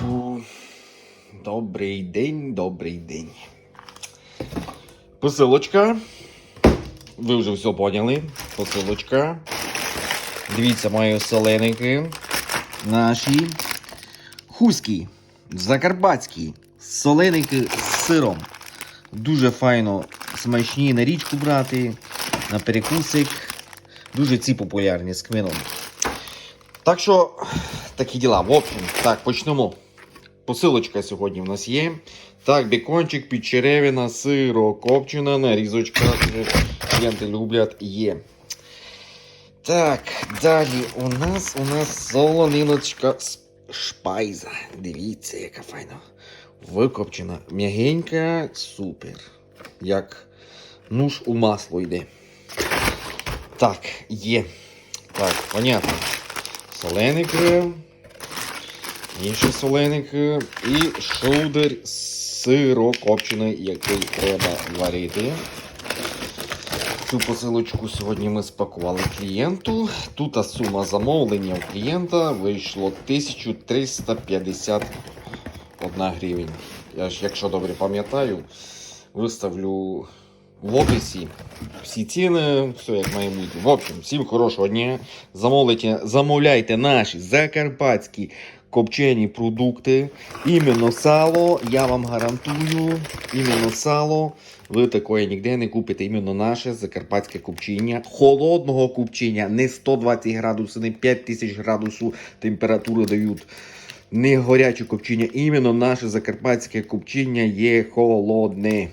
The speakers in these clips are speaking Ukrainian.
Фу. Добрий день, добрий день. Посилочка. Ви вже все поняли. Посилочка. Дивіться, мої соленики. Наші. Хуські. Закарпатські. Соленики з сиром. Дуже файно смачні на річку брати, на перекусик. Дуже ці популярні з кмином. Так що, такі діла. В общем, так, почнемо. Посилочка сьогодні в нас є. Так, бекончик, підчеревина, сиро, копчена, нарізочка. Клієнти люблять, є. Так, далі у нас у нас солониночка з шпайза. Дивіться, яка файна. Викопчена. М'ягенька, супер. Як нуш у масло йде. Так, є. Так, понятно. Соленики. Інші соленики. І шоудер сиро копчений, який треба варити. Цю посилочку сьогодні ми спакували клієнту. Тут сума замовлення у клієнта вийшло 1351 гривень. Я ж, якщо добре пам'ятаю, виставлю в описі всі ціни, все як має бути. В общем, всім хорошого дня. Замовляйте, замовляйте наші закарпатські копчені продукти. Іменно сало, я вам гарантую, іменно сало. Ви такої ніде не купите. Іменно наше закарпатське копчення. Холодного копчення, не 120 градусів, не 5000 градусів температури дають. Не горяче копчення, іменно наше закарпатське копчення є холодне.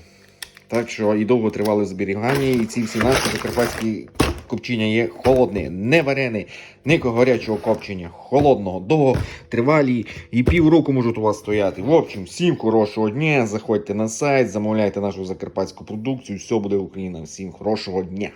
Так що і довго тривали зберігання, і ці всі наші закарпатські копчення є холодне, не варене, не горячого копчення, холодного, довго тривалі і півроку можуть у вас стояти. В общем, всім хорошого дня. Заходьте на сайт, замовляйте нашу закарпатську продукцію. Все буде Україна. Всім хорошого дня.